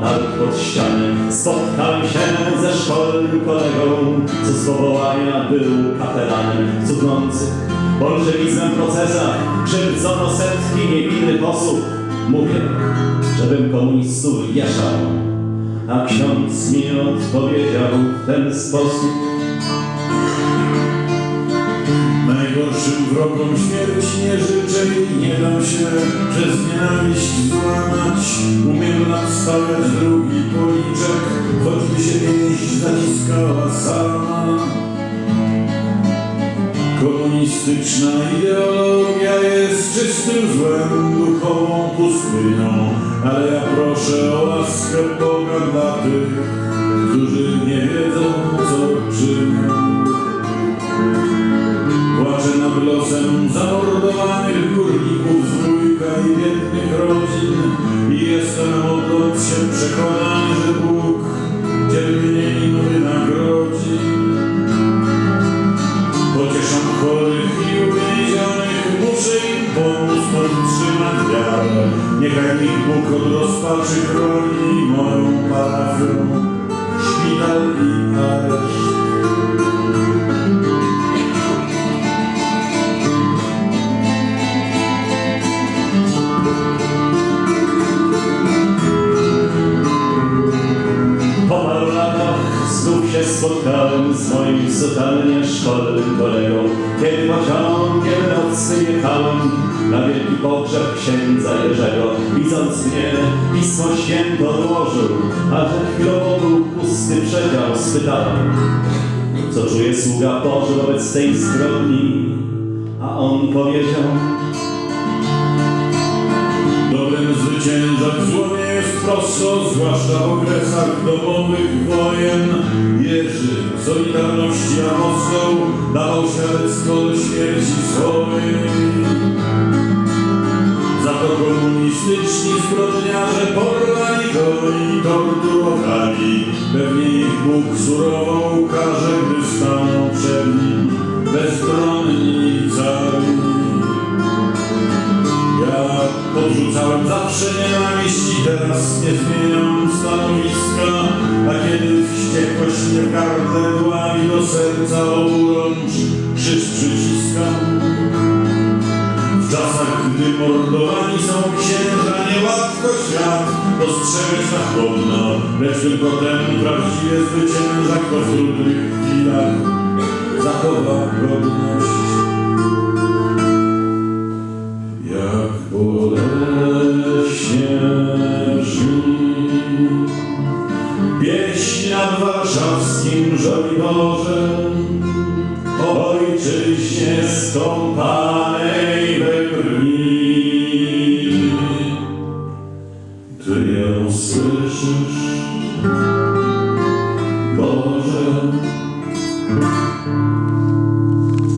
nawet pod ścianę. Spotkałem się ze szkolnym kolegą, co z powołania był kapelanem cuchnących. Bolszewizmem procesach krzywdzono setki niewinnych osób. Mówię, żebym komunistów wieszał, a ksiądz mi odpowiedział w ten sposób. Najgorszym wrogom śmierci nie życzę i nie dam się przez nienawiść złamać. Umiem nadstawiać drugi policzek, choćby się pięść zaciskała sama. Komunistyczna ideologia jest czystym złem, duchową pustynią, ale ja proszę o łaskę Boga dla tych, którzy nie rozpaczy chroni moją parafię, szpital i areszt. Spotkałem z moim zupełnie szkolnym kolegą. Kiedy pociągiem jechałem na wielki pogrzeb księdza Jerzego. Widząc mnie, Pismo Święto odłożył, a że chwilowo był pusty przedział, spytałem, co czuje sługa Boży wobec tej zbrodni, a on powiedział, Dobrem zwyciężać zło nie jest prosto, zwłaszcza w okresach domowych wojen. Jerzy Solidarności Apostoł dawał świadectwo do śmierci swojej. Zbrodniarze porwali go i torturowali. Pewnie ich Bóg surowo ukaże, gdy staną przed nim bezbronni i cali. Ja podrzucałem zawsze nienawiść i teraz nie zmieniam stanowiska, a kiedy wściekłość mnie gardle dłami do serca oburącz krzyż niełatwo świat chłodno, lecz tylko ten prawdziwie zwycięża, kto w trudnych chwilach zachowa godność. Jak boleśnie Pieśń nad warszawskim Żoliborzem Ojczyźnie skąpanej